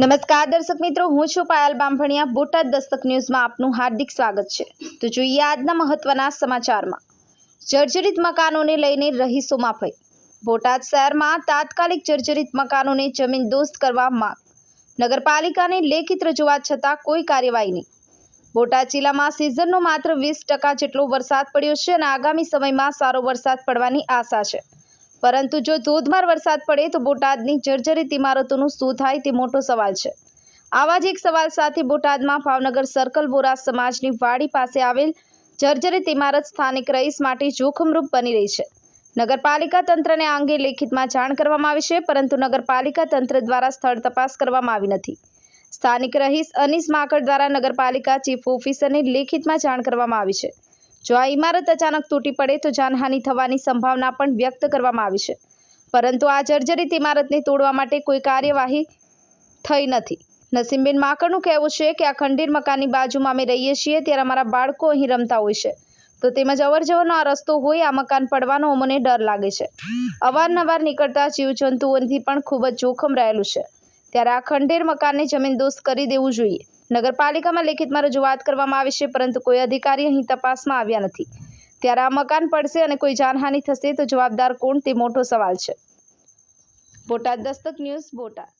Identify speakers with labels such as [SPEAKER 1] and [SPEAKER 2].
[SPEAKER 1] નમસ્કાર. દર્શક મિત્રો, હું છું પાયલ બામભણિયા. બોટાદ દસ્તક ન્યૂઝમાં આપનું હાર્દિક સ્વાગત છે. તો જોઈએ આજના મહત્વના સમાચારમાં. જર્જરિત મકાનોને લઈને રહીશોમાં ભય બોટાદ શહેરમાં તાત્કાલિક જર્જરિત મકાનોને જમીન દોસ્ત કરવા માંગ. નગરપાલિકાને લેખિત રજૂઆત છતાં કોઈ કાર્યવાહી નહીં. બોટાદ જિલ્લામાં સિઝનનો માત્ર વીસ ટકા જેટલો વરસાદ પડ્યો છે અને આગામી સમયમાં સારો વરસાદ પડવાની આશા છે. પરંતુ જો ધોધમાર વરસાદ પડે તો બોટાદની જર્જરિત ઇમારતોનું શું થાય તે મોટો સવાલ છે. આવા જ એક સવાલ સાથે બોટાદમાં ભાવનગર સર્કલ બોરા સમાજની વાડી પાસે આવેલ જર્જરિત ઇમારત સ્થાનિક રહીશ માટે જોખમરૂપ બની રહી છે. નગરપાલિકા તંત્રને આ અંગે લેખિતમાં જાણ કરવામાં આવી છે, પરંતુ નગરપાલિકા તંત્ર દ્વારા સ્થળ તપાસ કરવામાં આવી નથી. સ્થાનિક રહીશ અનીસ માકડ દ્વારા નગરપાલિકા ચીફ ઓફિસરને લેખિતમાં જાણ કરવામાં આવી છે. જો આ ઇમારત અચાનક તૂટી પડે તો જાનહાનિ થવાની સંભાવના પણ વ્યક્ત કરવામાં આવી છે. પરંતુ આ જર્જરિત ઇમારતને તોડવા માટે કોઈ કાર્યવાહી થઈ નથી. નસીમબેન માકડનું કહેવું છે કે આ ખંડીર મકાનની બાજુમાં અમે રહીએ છીએ ત્યારે અમારા બાળકો અહીં રમતા હોય છે. તો તેમજ અવરજવરનો આ રસ્તો હોય, આ મકાન પડવાનો અમને ડર લાગે છે. અવારનવાર નીકળતા જીવજંતુઓથી પણ ખૂબ જ જોખમ રહેલું છે. ત્યારે આ ખંડેર મકાનને જમીનદોસ્ત કરી દેવું જોઈએ. નગરપાલિકામાં લેખિતમાં રજૂઆત કરવામાં આવી છે, પરંતુ કોઈ અધિકારી અહીં તપાસમાં આવ્યા નથી. ત્યારે આ મકાન પડશે અને કોઈ જાનહાનિ થશે તો જવાબદાર કોણ તે મોટો સવાલ છે. બોટાદ દસ્તક ન્યૂઝ બોટાદ.